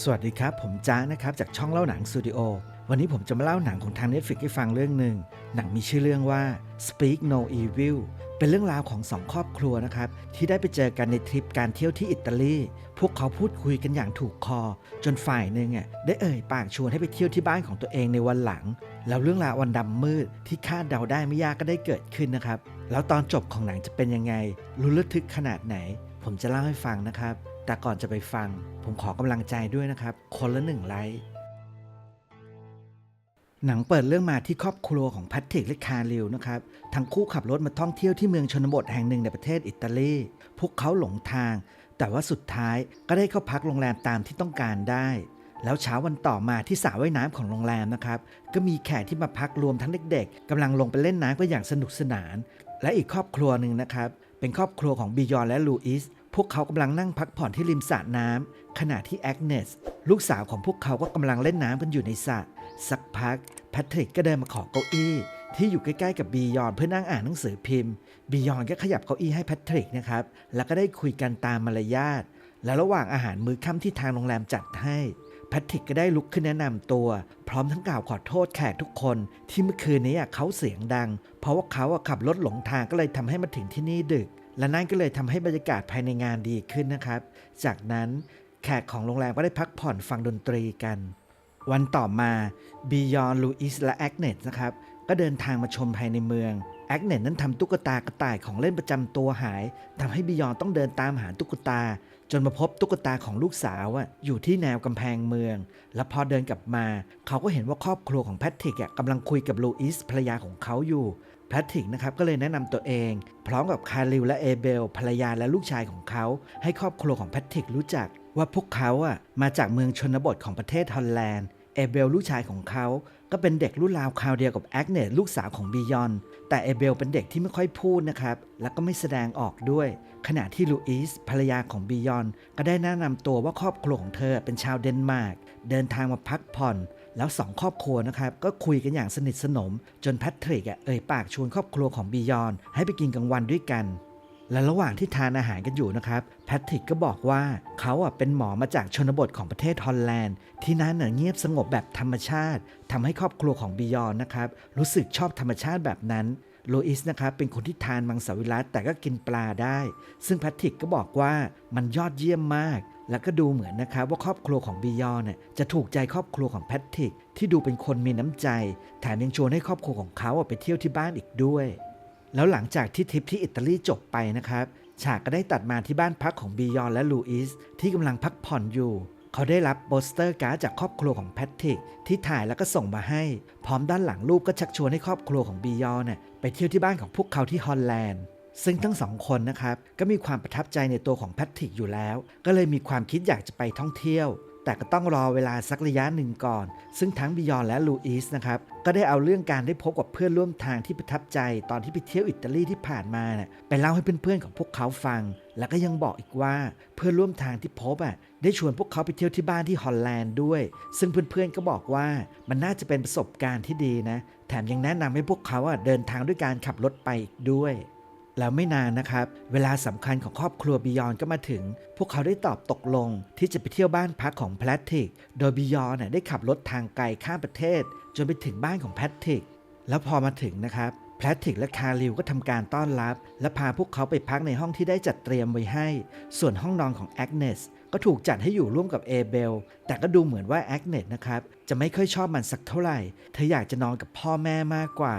สวัสดีครับ ผมจ้านะครับ จากช่องเล่าหนังสตูดิโอ วันนี้ผมจะมาเล่าหนังของทาง Netflix ให้ฟังเรื่องหนึ่ง หนังมีชื่อเรื่องว่า Speak No Evil เป็นเรื่องราวของสองครอบครัวนะครับ ที่ได้ไปเจอกันในทริปการเที่ยวที่อิตาลี พวกเขาพูดคุยกันอย่างถูกคอ จนฝ่ายหนึ่งอะได้เอ่ยปากชวนให้ไปเที่ยวที่บ้านของตัวเองในวันหลัง แล้วเรื่องราววันดำมืดที่คาดเดาได้ไม่ยากก็ได้เกิดขึ้นนะครับ แล้วตอนจบของหนังจะเป็นยังไง รู้นระทึกขนาดไหน ผมจะเล่าให้ฟังนะครับ แต่ก่อนจะไปฟัง ผมขอกำลังใจด้วยนะครับ คนละหนึ่งไลค์หนังเปิดเรื่องมาที่ครอบครัวของแพทริกและคาริลนะครับ ทั้งคู่ขับรถมาท่องเที่ยวที่เมืองชนบทแห่งหนึ่งในประเทศอิตาลี พวกเขาหลงทาง แต่ว่าสุดท้ายก็ได้เข้าพักโรงแรมตามที่ต้องการได้ แล้วเช้าวันต่อมาที่สระว่ายน้ำของโรงแรมนะครับ ก็มีแขกที่มาพักรวมทั้งเด็กๆกำลังลงไปเล่นน้ำกันอย่างสนุกสนาน และอีกครอบครัวหนึ่งนะครับ เป็นครอบครัวของบิยอนและลูอิส พวกเขากำลังนั่งพักผ่อนที่ริมสระน้ำขณะที่แอกเนสลูกสาวของพวกเขาก็กำลังเล่นน้ำกันอยู่ในสระสักพักแพทริกก็เดินมาขอเก้าอี้ ที่อยู่ใกล้ๆกับบียอนเพื่อนั่งอ่านหนังสือพิมพ์บียอนก็ขยับเก้าอี้ให้แพทริกนะครับแล้วก็ได้คุยกันตามมารยาทและระหว่างอาหารมื้อค่ำที่ทางโรงแรมจัดให้แพทริกก็ได้ลุกขึ้นแนะนำตัว พร้อมทั้งกล่าวขอโทษแขกทุกคนที่เมื่อคืนนี้เขาเสียงดัง เพราะว่าเขาขับรถหลงทางก็เลยทำให้มาถึงที่นี่ดึก และนั่นก็เลยทำให้บรรยากาศภายในงานดีขึ้นนะครับ จากนั้นแขกของโรงแรมก็ได้พักผ่อนฟังดนตรีกัน วันต่อมาบียอนลูอิสและแอกเนตนะครับ ก็เดินทางมาชมภายในเมืองแอกเนตนั้นทำตุ๊กตากระต่ายของเล่นประจำตัวหายทำให้บียอนต้องเดินตามหาตุ๊กตา จนมาพบตุ๊กตาของลูกสาวอะอยู่ที่แนวกำแพงเมือง และพอเดินกลับมา เขาก็เห็นว่าครอบครัวของแพทริกอะกำลังคุยกับลูอิสภรรยาของเขาอยู่ แพทริกนะครับก็เลยแนะนำตัวเอง พร้อมกับคาริลและเอเบลภรรยาและลูกชายของเขา ให้ครอบครัวของแพทริกรู้จักว่าพวกเขาอะมาจากเมืองชนบทของประเทศฮอลแลนด์เอเบลลูกชายของเขาก็เป็นเด็กรุ่นราวคราวเดียวกับแอกเนตลูกสาวของบียอน แต่เอเบลเป็นเด็กที่ไม่ค่อยพูดนะครับ แล้วก็ไม่แสดงออกด้วย ขณะที่ลูอิสภรรยาของบียอน ก็ได้แนะนำตัวว่าครอบครัวของเธอเป็นชาวเดนมาร์ก เดินทางมาพักผ่อน แล้วสองครอบครัวนะครับก็คุยกันอย่างสนิทสนม จนแพทริกเอ่ยปากชวนครอบครัวของบียอนให้ไปกินกลางวันด้วยกัน และระหว่างที่ทานอาหารกันอยู่นะครับแพทริกก็บอกว่าเขาอะเป็นหมอมาจากชนบทของประเทศฮอลแลนด์ ที่นั่นเงียบสงบแบบธรรมชาติทำให้ครอบครัวของบิยอนนะครับรู้สึกชอบธรรมชาติแบบนั้นโลอิสนะครับเป็นคนที่ทานมังสวิรัตแต่ก็กินปลาได้ ซึ่งแพทริกก็บอกว่ามันยอดเยี่ยมมาก แล้วก็ดูเหมือนนะครับว่าครอบครัวของบิยอนน่ะจะถูกใจครอบครัวของแพทริกที่ดูเป็นคนมีน้ำใจ แถมยังชวนให้ครอบครัวของเขาไปเที่ยวที่บ้านอีกด้วย แล้วหลังจากที่ทริปที่อิตาลีจบไปนะครับ ฉากก็ได้ตัดมาที่บ้านพักของบียอนและลูอิสที่กำลังพักผ่อนอยู่ เขาได้รับโปสเตอร์การ์ดจากครอบครัวของแพทริกที่ถ่ายแล้วก็ส่งมาให้ พร้อมด้านหลังรูปก็ชักชวนให้ครอบครัวของบียอนน่ะไปเที่ยวที่บ้านของพวกเขาที่ฮอลแลนด์ ซึ่งทั้งสองคนนะครับก็มีความประทับใจในตัวของแพทริกอยู่แล้ว ก็เลยมีความคิดอยากจะไปท่องเที่ยว แต่ก็ต้องรอเวลาสักระยะหนึ่งก่อน ซึ่งทั้งบิยอนและลูอิสนะครับก็ได้เอาเรื่องการได้พบกับเพื่อนร่วมทางที่ประทับใจ ตอนที่ไปเที่ยวอิตาลีที่ผ่านมาเนี่ยไปเล่าให้เพื่อนๆของพวกเขาฟัง แล้วก็ยังบอกอีกว่าเพื่อนร่วมทางที่พบอะได้ชวนพวกเขาไปเที่ยวที่บ้านที่ฮอลแลนด์ด้วย ซึ่งเพื่อนๆก็บอกว่ามันน่าจะเป็นประสบการณ์ที่ดีนะ แถมยังแนะนำให้พวกเขาอะเดินทางด้วยการขับรถไปอีกด้วย แล้วไม่นานนะครับ เวลาสำคัญของครอบครัวบิยอนก็มาถึง พวกเขาได้ตอบตกลงที่จะไปเที่ยวบ้านพักของแพทริก โดยบิยอนได้ขับรถทางไกลข้ามประเทศ จนไปถึงบ้านของแพทริก แล้วพอมาถึงนะครับแพทริกและคาริลก็ทำการต้อนรับ และพาพวกเขาไปพักในห้องที่ได้จัดเตรียมไว้ให้ ส่วนห้องนอนของแอกเนสก็ถูกจัดให้อยู่ร่วมกับเอเบล แต่ก็ดูเหมือนว่าแอกเนสนะครับจะไม่ค่อยชอบมันสักเท่าไหร่ เธออยากจะนอนกับพ่อแม่มากกว่า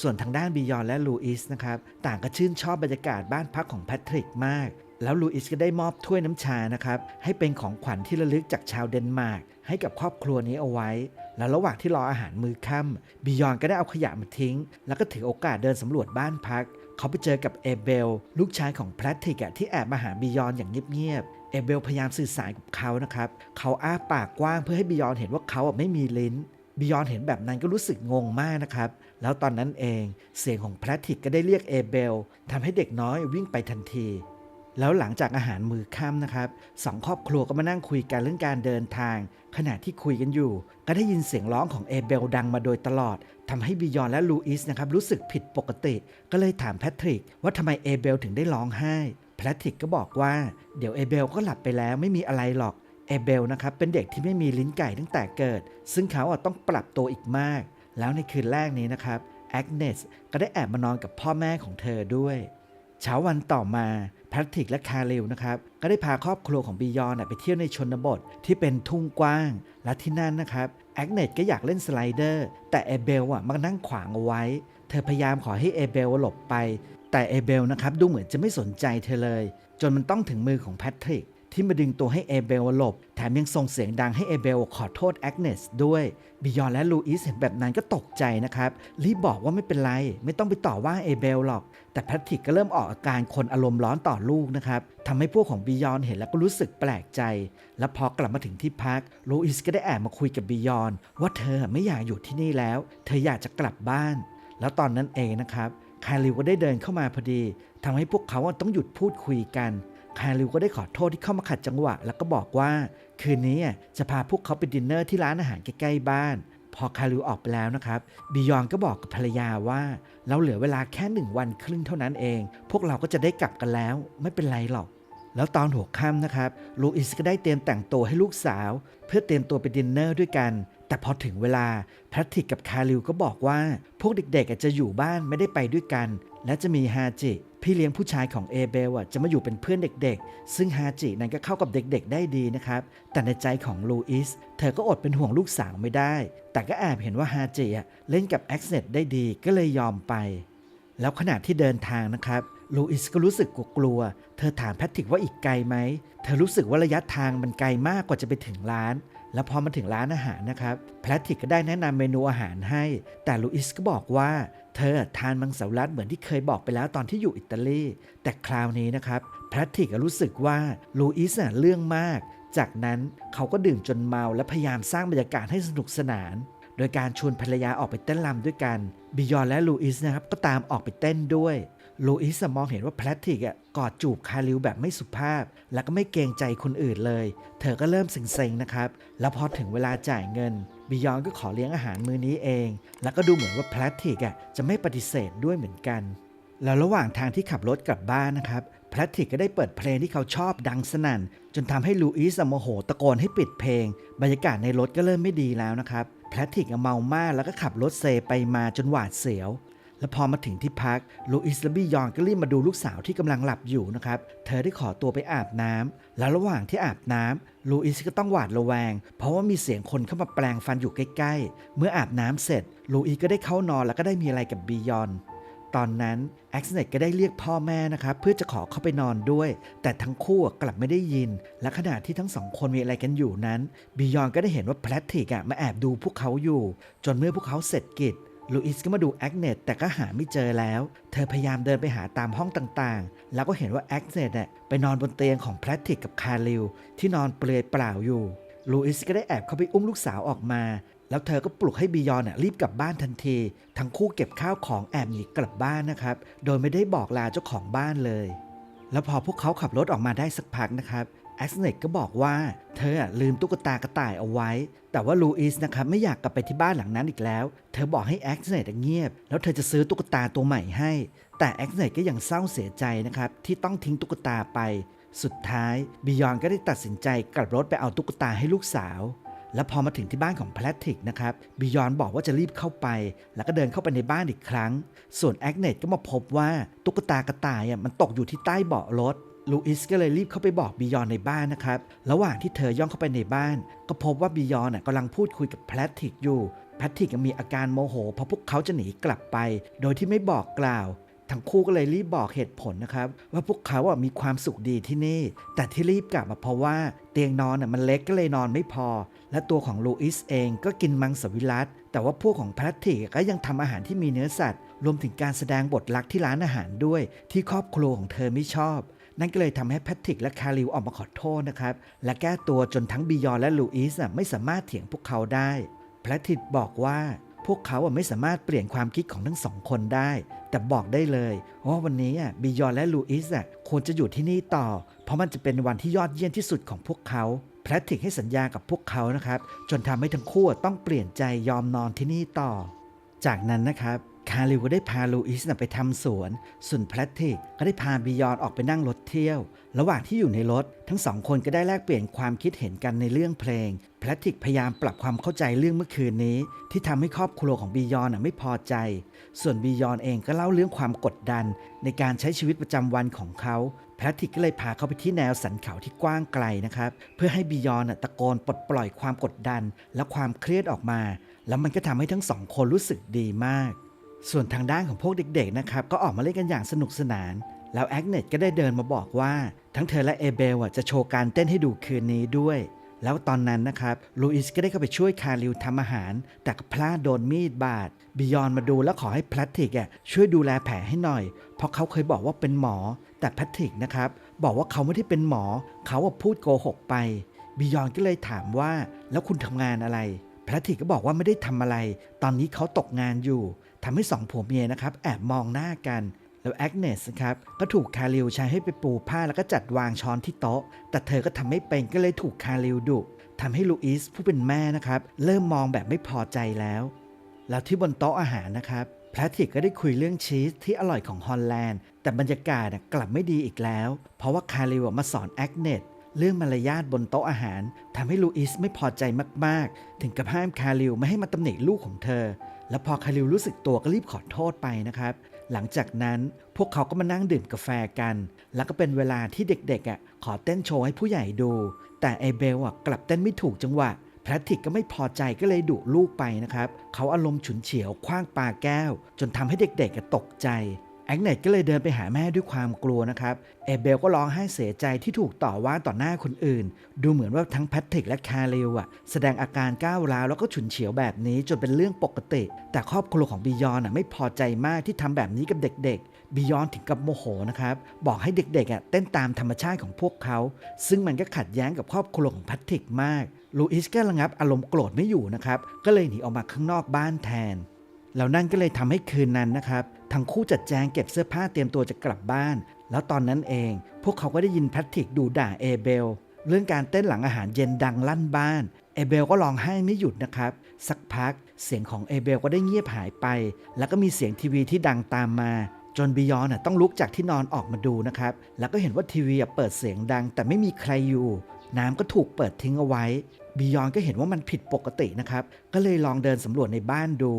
ส่วนทางด้านบิยอนและลูอิสนะครับต่างก็ชื่นชอบบรรยากาศบ้านพักของแพทริกมาก แล้วลูอิสก็ได้มอบถ้วยน้ำชานะครับให้เป็นของขวัญที่ระลึกจากชาวเดนมาร์กให้กับครอบครัวนี้เอาไว้ แล้วระหว่างที่รออาหารมื้อค่ำบิยอนก็ได้เอาขยะมาทิ้ง แล้วก็ถือโอกาสเดินสำรวจบ้านพัก เขาไปเจอกับเอเบล ลูกชายของแพทริกอะที่แอบมาหาบิยอนอย่างเงียบๆเอเบลพยายามสื่อสารกับเขานะครับ เขาอ้าปากกว้างเพื่อให้บิยอนเห็นว่าเขาไม่มีลิ้น บิยอนเห็นแบบนั้นก็รู้สึกงงมากนะครับ แล้วตอนนั้นเองเสียงของแพทริกก็ได้เรียกเอเบลทำให้เด็กน้อยวิ่งไปทันที แล้วหลังจากอาหารมือค่ำนะครับสองครอบครัวก็มานั่งคุยกันเรื่องการเดินทาง ขณะที่คุยกันอยู่ ก็ได้ยินเสียงร้องของเอเบลดังมาโดยตลอดทำให้บิยอนและลูอิสนะครับรู้สึกผิดปกติ ก็เลยถามแพทริกว่าทำไมเอเบลถึงได้ร้องไห้แพทริกก็บอกว่าเดี๋ยวเอเบลก็หลับไปแล้วไม่มีอะไรหรอก เอเบลนะครับเป็นเด็กที่ไม่มีลิ้นไก่ตั้งแต่เกิด ซึ่งเขาอะต้องปรับตัวอีกมาก แล้วในคืนแรกนี้นะครับแอกเนสก็ได้แอบมานอนกับพ่อแม่ของเธอด้วย เช้าวันต่อมาแพทริกและคาริลนะครับก็ได้พาครอบครัวของบียอนไปเที่ยวในชนบทที่เป็นทุ่งกว้าง และที่นั่นนะครับแอกเนตก็อยากเล่นสไลเดอร์ แต่เอเบลอะมักนั่งขวางเอาไว้ เธอพยายามขอให้เอเบลหลบไป แต่เอเบลนะครับดูเหมือนจะไม่สนใจเธอเลย จนมันต้องถึงมือของแพทริก ที่มาดึงตัวให้เอเบลหลบ แถมยังส่งเสียงดังให้เอเบลขอโทษแอกเนสด้วยบิยอนและลูอิสเห็นแบบนั้นก็ตกใจนะครับ รีบบอกว่าไม่เป็นไร ไม่ต้องไปต่อว่าเอเบลหรอก แต่แพทริกก็เริ่มออกอาการคนอารมณ์ร้อนต่อลูกนะครับทำให้พวกของบิยอนเห็นแล้วก็รู้สึกแปลกใจ และพอกลับมาถึงที่พักลูอิสก็ได้แอบมาคุยกับบิยอนว่าเธอไม่อยากอยู่ที่นี่แล้ว เธออยากจะกลับบ้าน แล้วตอนนั้นเองนะครับคาริวก็ได้เดินเข้ามาพอดีทำให้พวกเขาต้องหยุดพูดคุยกัน คาริวก็ได้ขอโทษที่เข้ามาขัดจังหวะ แล้วก็บอกว่า คืนนี้จะพาพวกเขาไปดินเนอร์ที่ร้านอาหารใกล้ๆบ้าน พอคาริวออกไปแล้วนะครับบิยอนก็บอกกับภรรยาว่า เราเหลือเวลาแค่หนึ่งวันครึ่งเท่านั้นเอง พวกเราก็จะได้กลับกันแล้ว ไม่เป็นไรหรอกแล้วตอนหัวค่ำนะครับลูอิสก็ได้เตรียมแต่งตัวให้ลูกสาว เพื่อเตรียมตัวไปดินเนอร์ด้วยกัน แต่พอถึงเวลาแพทริกกับคาริวก็บอกว่า พวกเด็กๆจะอยู่บ้านไม่ได้ไปด้วยกัน และจะมีฮาจิ พี่เลี้ยงผู้ชายของเอเบลอะจะมาอยู่เป็นเพื่อนเด็กๆ ซึ่งฮาจินั้นก็เข้ากับเด็กๆ ได้ดีนะครับ แต่ในใจของลูอิสเธอก็อดเป็นห่วงลูกสาวไม่ได้ แต่ก็แอบเห็นว่าฮาจิอะเล่นกับแอ็กเซตได้ดีก็เลยยอมไป แล้วขณะที่เดินทางนะครับลูอิสก็รู้สึกกลัวๆเธอถามแพทริกว่าอีกไกลไหม เธอรู้สึกว่าระยะทางมันไกลมากกว่าจะไปถึงร้าน แล้วพอมาถึงร้านอาหารนะครับ แพทริกก็ได้แนะนำเมนูอาหารให้ แต่ลูอิสก็บอกว่า เธอทานมังสวิรัตเหมือนที่เคยบอกไปแล้วตอนที่อยู่อิตาลี แต่คราวนี้นะครับแพทริกรู้สึกว่าลูอิสน่ะเรื่องมาก จากนั้นเขาก็ดื่มจนเมาและพยายามสร้างบรรยากาศให้สนุกสนาน โดยการชวนภรรยาออกไปเต้นรำด้วยกัน บิยอนและลูอิสนะครับก็ตามออกไปเต้นด้วย ลูอิสมองเห็นว่าแพทริกอะกอดจูบคาริวแบบไม่สุภาพ แล้วก็ไม่เกรงใจคนอื่นเลย เธอก็เริ่มเซ็งๆนะครับ แล้วพอถึงเวลาจ่ายเงินบิยอนก็ขอเลี้ยงอาหารมื้อนี้เอง แล้วก็ดูเหมือนว่าแพทริกอะจะไม่ปฏิเสธด้วยเหมือนกัน แล้วระหว่างทางที่ขับรถกลับบ้านนะครับแพทริกก็ได้เปิดเพลงที่เขาชอบดังสนั่น จนทำให้ลูอิสโมโหตะโกนให้ปิดเพลง บรรยากาศในรถก็เริ่มไม่ดีแล้วนะครับแพทริกเมามากแล้วก็ขับรถเซไปมาจนหวาดเสียว แล้วพอมาถึงที่พักลูอิสและบิยอนก็รีบมาดูลูกสาวที่กำลังหลับอยู่นะครับ เธอได้ขอตัวไปอาบน้ำแล้วระหว่างที่อาบน้ำลูอิสก็ต้องหวาดระแวง เพราะว่ามีเสียงคนเข้ามาแปลงฟันอยู่ใกล้ๆ เมื่ออาบน้ำเสร็จลูอิสก็ได้เข้านอนแล้วก็ได้มีอะไรกับบิยอนตอนนั้นแอ็กซ์เนตก็ได้เรียกพ่อแม่นะครับเพื่อจะขอเข้าไปนอนด้วย แต่ทั้งคู่กลับไม่ได้ยิน และขณะที่ทั้งสองคนมีอะไรกันอยู่นั้นบิยอนก็ได้เห็นว่าแพทริกอะมาแอบดูพวกเขาอยู่ จนเมื่อพวกเขาเสร็จกิจ ลูอิสก็มาดูแอ็กเนตแต่ก็หาไม่เจอแล้ว เธอพยายามเดินไปหาตามห้องต่างๆ แล้วก็เห็นว่าแอ็กเนตอะไปนอนบนเตียงของแพทริกกับคาริลที่นอนเปลือยเปล่าอยู่ ลูอิสก็ได้แอบเข้าไปอุ้มลูกสาวออกมา แล้วเธอก็ปลุกให้บียอนน่ะรีบกลับบ้านทันที ทั้งคู่เก็บข้าวของแอบหนีกลับบ้านนะครับ โดยไม่ได้บอกลาเจ้าของบ้านเลย แล้วพอพวกเขาขับรถออกมาได้สักพักนะครับ แอ็กเนตก็บอกว่าเธอลืมตุ๊กตากระต่ายเอาไว้ แต่ว่าลูอิสนะครับไม่อยากกลับไปที่บ้านหลังนั้นอีกแล้ว เธอบอกให้แอ็กเนตเงียบ แล้วเธอจะซื้อตุ๊กตาตัวใหม่ให้ แต่แอ็กเนตก็ยังเศร้าเสียใจนะครับที่ต้องทิ้งตุ๊กตาไป สุดท้ายบิยอนก็ได้ตัดสินใจกลับรถไปเอาตุ๊กตาให้ลูกสาวแล้วพอมาถึงที่บ้านของแพทริกนะครับบิยอนบอกว่าจะรีบเข้าไป แล้วก็เดินเข้าไปในบ้านอีกครั้ง ส่วนแอกเนตก็มาพบว่าตุ๊กตากระต่ายมันตกอยู่ที่ใต้เบาะรถ ลูอิสก็เลยรีบเข้าไปบอกบิยอนในบ้านนะครับ ระหว่างที่เธอย่องเข้าไปในบ้าน ก็พบว่าบิยอนน่ะกำลังพูดคุยกับแพทริกอยู่ แพทริกยังมีอาการโมโหเพราะพวกเขาจะหนีกลับไป โดยที่ไม่บอกกล่าว ทั้งคู่ก็เลยรีบบอกเหตุผลนะครับ ว่าพวกเขาอะมีความสุขดีที่นี่ แต่ที่รีบกลับมาเพราะว่า เตียงนอนอะมันเล็กก็เลยนอนไม่พอ และตัวของลูอิสเองก็กินมังสวิรัตแต่ว่าพวกของแพทริกก็ยังทำอาหารที่มีเนื้อสัตว์ รวมถึงการแสดงบทรักที่ร้านอาหารด้วย ที่ครอบครัวของเธอไม่ชอบ นั่นก็เลยทำให้แพทริกและคาริวออกมาขอโทษนะครับ และแก้ตัวจนทั้งบิยอนและลูอิสอะไม่สามารถเถียงพวกเขาได้แพทริกบอกว่าพวกเขาไม่สามารถเปลี่ยนความคิดของทั้งสองคนได้ แต่บอกได้เลยว่าวันนี้บิยอนและลูอิสอะควรจะอยู่ที่นี่ต่อ เพราะมันจะเป็นวันที่ยอดเยี่ยมที่สุดของพวกเขาแพทริกให้สัญญากับพวกเขานะครับ จนทำให้ทั้งคู่ต้องเปลี่ยนใจยอมนอนที่นี่ต่อ จากนั้นนะครับ คาริวก็ได้พาลูอิสน่ะไปทำสวน ส่วนแพทริกก็ได้พาบิยอนออกไปนั่งรถเที่ยว ระหว่างที่อยู่ในรถ ทั้งสองคนก็ได้แลกเปลี่ยนความคิดเห็นกันในเรื่องเพลง แพทริกพยายามปรับความเข้าใจเรื่องเมื่อคืนนี้ ที่ทำให้ครอบครัวของบิยอนไม่พอใจ ส่วนบิยอนเองก็เล่าเรื่องความกดดัน ในการใช้ชีวิตประจำวันของเขาแพทริกก็เลยพาเขาไปที่แนวสันเขาที่กว้างไกลนะครับ เพื่อให้บิยอนตะโกนปลดปล่อยความกดดัน และความเครียดออกมา แล้วมันก็ทำให้ทั้งสองคนรู้สึกดีมาก ส่วนทางด้านของพวกเด็กๆนะครับก็ออกมาเล่นกันอย่างสนุกสนาน แล้วแอกเนตก็ได้เดินมาบอกว่า ทั้งเธอและเอเบลจะโชว์การเต้นให้ดูคืนนี้ด้วย แล้วตอนนั้นนะครับลูอิสก็ได้เข้าไปช่วยคาริวทำอาหาร แต่ก็พลาดโดนมีดบาดบิยอนมาดูแล้วขอให้แพทริกช่วยดูแลแผลให้หน่อย เพราะเขาเคยบอกว่าเป็นหมอ แต่แพทริกนะครับบอกว่าเขาไม่ได้เป็นหมอ เขาพูดโกหกไปบิยอนก็เลยถามว่าแล้วคุณทำงานอะไรแพทริกก็บอกว่าไม่ได้ทำอะไร ตอนนี้เขาตกงานอยู่ ทำให้สองผัวเมียนะครับแอบมองหน้ากันแล้วแอกเนสนะครับก็ถูกคาริลใช้ให้ไปปูผ้าแล้วก็จัดวางช้อนที่โต๊ะ แต่เธอก็ทำไม่เป็นก็เลยถูกคาริลดุทำให้ลูอิสผู้เป็นแม่นะครับ เริ่มมองแบบไม่พอใจแล้ว แล้วที่บนโต๊ะอาหารนะครับแพทริกก็ได้คุยเรื่องชีสที่อร่อยของฮอลแลนด์ แต่บรรยากาศน่ะกลับไม่ดีอีกแล้ว เพราะว่าคาริลมาสอนแอกเนตเรื่องมารยาทบนโต๊ะอาหารทำให้ลูอิสไม่พอใจมากๆ ถึงกับห้ามคาริลไม่ให้มาตำหนิลูกของเธอ แล้วพอคาริวรู้สึกตัวก็รีบขอโทษไปนะครับ หลังจากนั้นพวกเขาก็มานั่งดื่มกาแฟกัน แล้วก็เป็นเวลาที่เด็กๆอะขอเต้นโชว์ให้ผู้ใหญ่ดู แต่ไอเบลอะกลับเต้นไม่ถูกจังหวะแพทริกก็ไม่พอใจก็เลยดุลูกไปนะครับ เขาอารมณ์ฉุนเฉียวคว้างปาแก้ว จนทำให้เด็กๆตกใจ แอกเนตก็เลยเดินไปหาแม่ด้วยความกลัวนะครับ เอเบลก็ร้องไห้เสียใจที่ถูกต่อว่าต่อหน้าคนอื่น ดูเหมือนว่าทั้งแพทริกและคาริลอะแสดงอาการก้าวร้าวแล้วก็ฉุนเฉียวแบบนี้จนเป็นเรื่องปกติ แต่ครอบครัวของบิยอนอะไม่พอใจมากที่ทำแบบนี้กับเด็กๆ บิยอนถึงกับโมโหนะครับ บอกให้เด็กๆอะเต้นตามธรรมชาติของพวกเขา ซึ่งมันก็ขัดแย้งกับครอบครัวของแพทริกมาก ลูอิสก็ระงับอารมณ์โกรธไม่อยู่นะครับ ก็เลยหนีออกมาข้างนอกบ้านแทน แล้วนั่นก็เลยทำให้คืนนั้นนะครับ ทั้งคู่จัดแจงเก็บเสื้อผ้าเตรียมตัวจะกลับบ้าน แล้วตอนนั้นเอง พวกเขาก็ได้ยินแพทริกดูด่าเอเบล เรื่องการเต้นหลังอาหารเย็นดังลั่นบ้าน เอเบลก็ร้องไห้ไม่หยุดนะครับ สักพักเสียงของเอเบลก็ได้เงียบหายไป แล้วก็มีเสียงทีวีที่ดังตามมาจนบิยอนต้องลุกจากที่นอนออกมาดูนะครับ แล้วก็เห็นว่าทีวีเปิดเสียงดัง แต่ไม่มีใครอยู่ น้ำก็ถูกเปิดทิ้งเอาไว้บิยอนก็เห็นว่ามันผิดปกตินะครับ ก็เลยลองเดินสำรวจในบ้านดู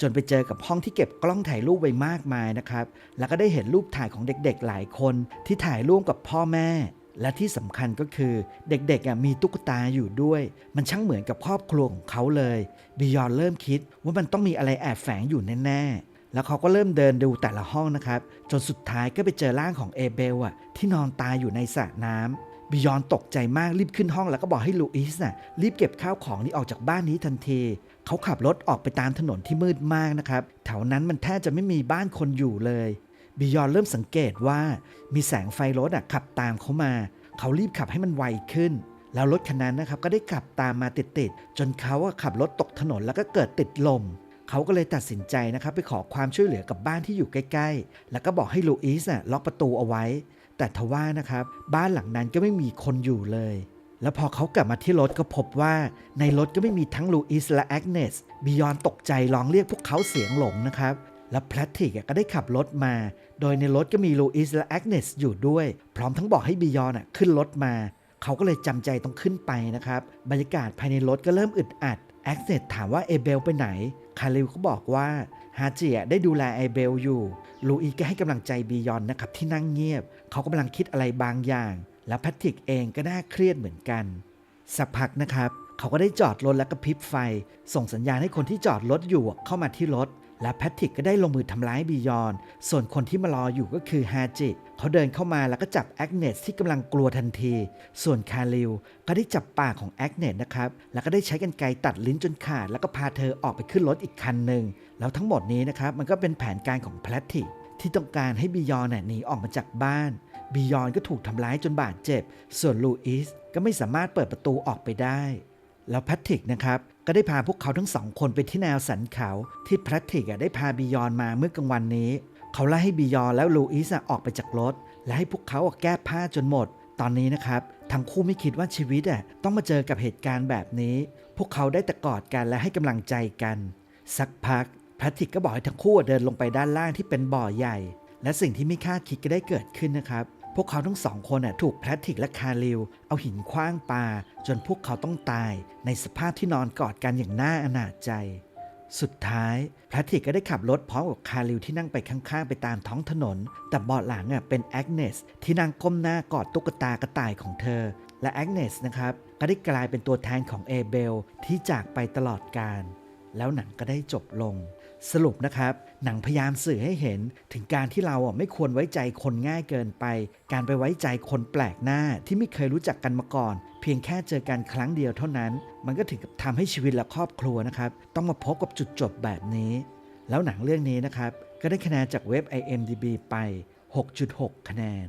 จนไปเจอกับห้องที่เก็บกล้องถ่ายรูปไว้มากมายนะครับ แล้วก็ได้เห็นรูปถ่ายของเด็กๆหลายคนที่ถ่ายร่วมกับพ่อแม่ และที่สำคัญก็คือเด็กๆมีตุ๊กตาอยู่ด้วย มันช่างเหมือนกับครอบครัวของเขาเลยบิยอนเริ่มคิดว่ามันต้องมีอะไรแอบแฝงอยู่แน่ๆแล้วเขาก็เริ่มเดินดูแต่ละห้องนะครับ จนสุดท้ายก็ไปเจอร่างของเอเบลอะที่นอนตายอยู่ในสระน้ำ บิยอนตกใจมากรีบขึ้นห้องแล้วก็บอกให้ลูอิสน่ะรีบเก็บข้าวของนี้ออกจากบ้านนี้ทันที เขาขับรถออกไปตามถนนที่มืดมากนะครับแถวนั้นมันแทบจะไม่มีบ้านคนอยู่เลยบิยอนเริ่มสังเกตว่ามีแสงไฟรถอะขับตามเขามา เขารีบขับให้มันไวขึ้น แล้วรถคันนั้นนะครับก็ได้ขับตามมาติดๆจนเขาขับรถตกถนนแล้วก็เกิดติดลมเขาก็เลยตัดสินใจนะครับไปขอความช่วยเหลือกับบ้านที่อยู่ใกล้ ๆ แล้วก็บอกให้ลูอิสน่ะล็อกประตูเอาไว้ แต่ทว่านะครับ บ้านหลังนั้นก็ไม่มีคนอยู่เลย แล้วพอเขากลับมาที่รถก็พบว่า ในรถก็ไม่มีทั้งลูอิสและแอกเนสบิยอนตกใจร้องเรียกพวกเขาเสียงหลงนะครับ แล้วแพทริกก็ได้ขับรถมา โดยในรถก็มีลูอิสและแอกเนสอยู่ด้วย พร้อมทั้งบอกให้บิยอนขึ้นรถมา เขาก็เลยจำใจต้องขึ้นไปนะครับ บรรยากาศภายในรถก็เริ่มอึดอัดแอ็กเซตถามว่าเอเบลไปไหน คาริลก็บอกว่า ฮาจิได้ดูแลไอเบลอยู่ลูอีก็ให้กำลังใจบียอนนะครับที่นั่งเงียบ เขากำลังคิดอะไรบางอย่าง แล้วแพทริกเองก็น่าเครียดเหมือนกัน สักพักนะครับเขาก็ได้จอดรถแล้วก็พริบไฟ ส่งสัญญาณให้คนที่จอดรถอยู่เข้ามาที่รถ และแพทริกก็ได้ลงมือทำร้ายบียอน ส่วนคนที่มารออยู่ก็คือฮาจิ เขาเดินเข้ามาแล้วก็จับแอกเนสที่กำลังกลัวทันที ส่วนคาริลก็ได้จับปากของแอกเนสนะครับ แล้วก็ได้ใช้กรรไกตัดลิ้นจนขาด แล้วก็พาเธอออกไปขึ้นรถอีกคันหนึ่ง แล้วทั้งหมดนี้นะครับมันก็เป็นแผนการของแพทริกที่ต้องการให้บียอนหนีออกมาจากบ้านบียอนก็ถูกทำร้ายจนบาดเจ็บ ส่วนลูอิสก็ไม่สามารถเปิดประตูออกไปได้ แล้วแพทริกนะครับก็ได้พาพวกเขาทั้งสองคนไปที่แนวสันเขาที่แพทริกได้พาบียอนมาเมื่อกลางวันนี้ เขาไล่ให้บียอนแล้วลูอิสอะออกไปจากรถ และให้พวกเขาแก้ผ้าจนหมด ตอนนี้นะครับทั้งคู่ไม่คิดว่าชีวิตอะต้องมาเจอกับเหตุการณ์แบบนี้ พวกเขาได้แต่กอดกันและให้กำลังใจกัน สักพักแพทริกก็บอกให้ทั้งคู่เดินลงไปด้านล่างที่เป็นบ่อใหญ่ และสิ่งที่ไม่คาดคิดก็ได้เกิดขึ้นนะครับ พวกเขาทั้งสองคนน่ะถูกแพทริกและคาริลเอาหินคว้างปาจนพวกเขาต้องตาย ในสภาพที่นอนกอดกันอย่างน่าอนาจใจ สุดท้ายแพทริกก็ได้ขับรถพร้อมกับคาริวที่นั่งไปข้างๆ ไปตามท้องถนน แต่เบาะหลังอะเป็นแอกเนสที่นั่งก้มหน้ากอดตุ๊กตากระต่ายของเธอ และแอกเนสนะครับก็ได้กลายเป็นตัวแทนของเอเบลที่จากไปตลอดกาลแล้วหนังก็ได้จบลง สรุปนะครับ หนังพยายามสื่อให้เห็นถึงการที่เราไม่ควรไว้ใจคนง่ายเกินไป การไปไว้ใจคนแปลกหน้าที่ไม่เคยรู้จักกันมาก่อน เพียงแค่เจอกันครั้งเดียวเท่านั้น มันก็ถึงกับทำให้ชีวิตและครอบครัวนะครับ ต้องมาพบกับจุดจบแบบนี้ แล้วหนังเรื่องนี้นะครับ ก็ได้คะแนนจากเว็บ IMDB ไป 6.6 คะแนน